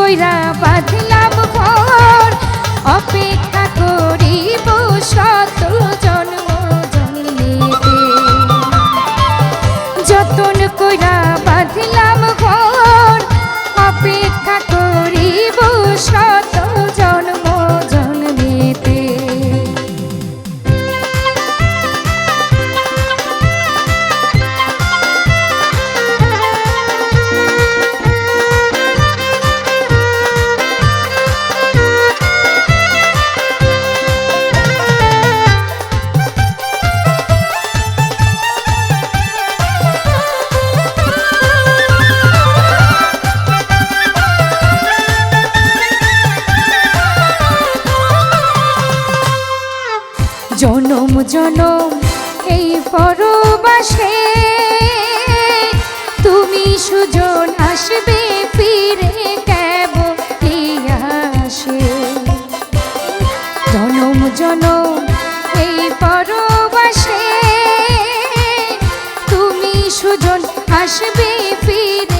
কইরা বাঁধলাম ঘর। অপেক্ষা করিব শত জন্ম জন্মেতে যতন কইরা বাঁধলাম জনম, এই পরবাসে তুমি সুজন আসবে ফিরে কেবল আসে জনম জনম, এই পরবাসে তুমি সুজন আসবে ফিরে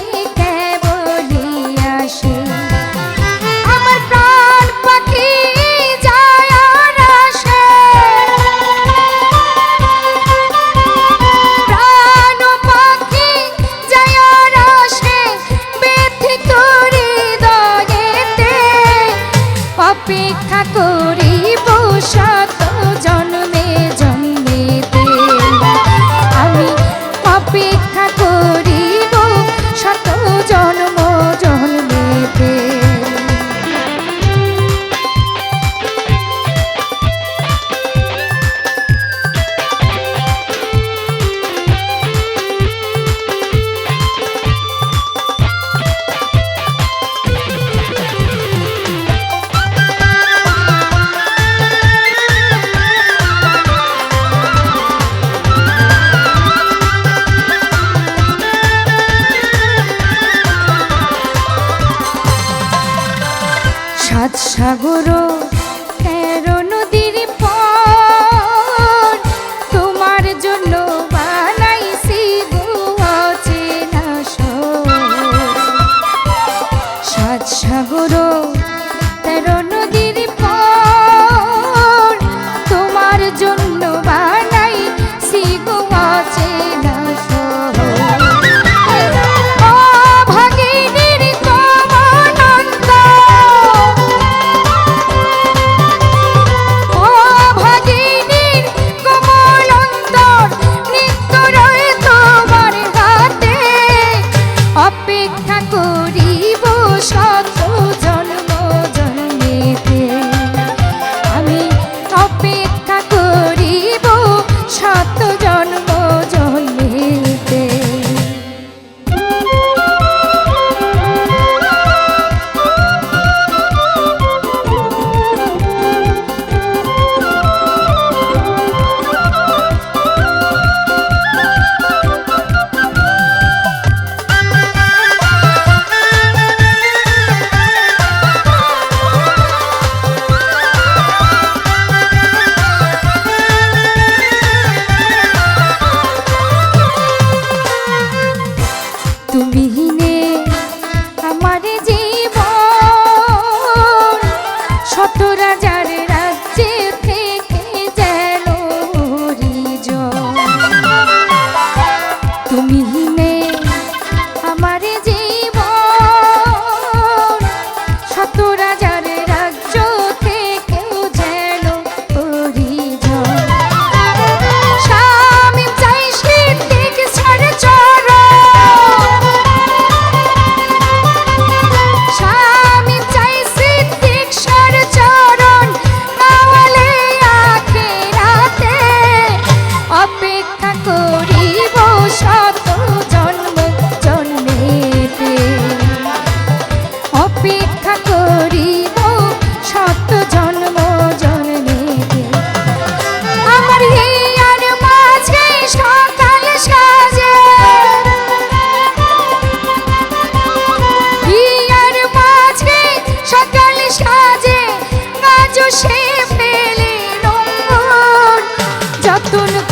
করিব শত বিহীন তুমি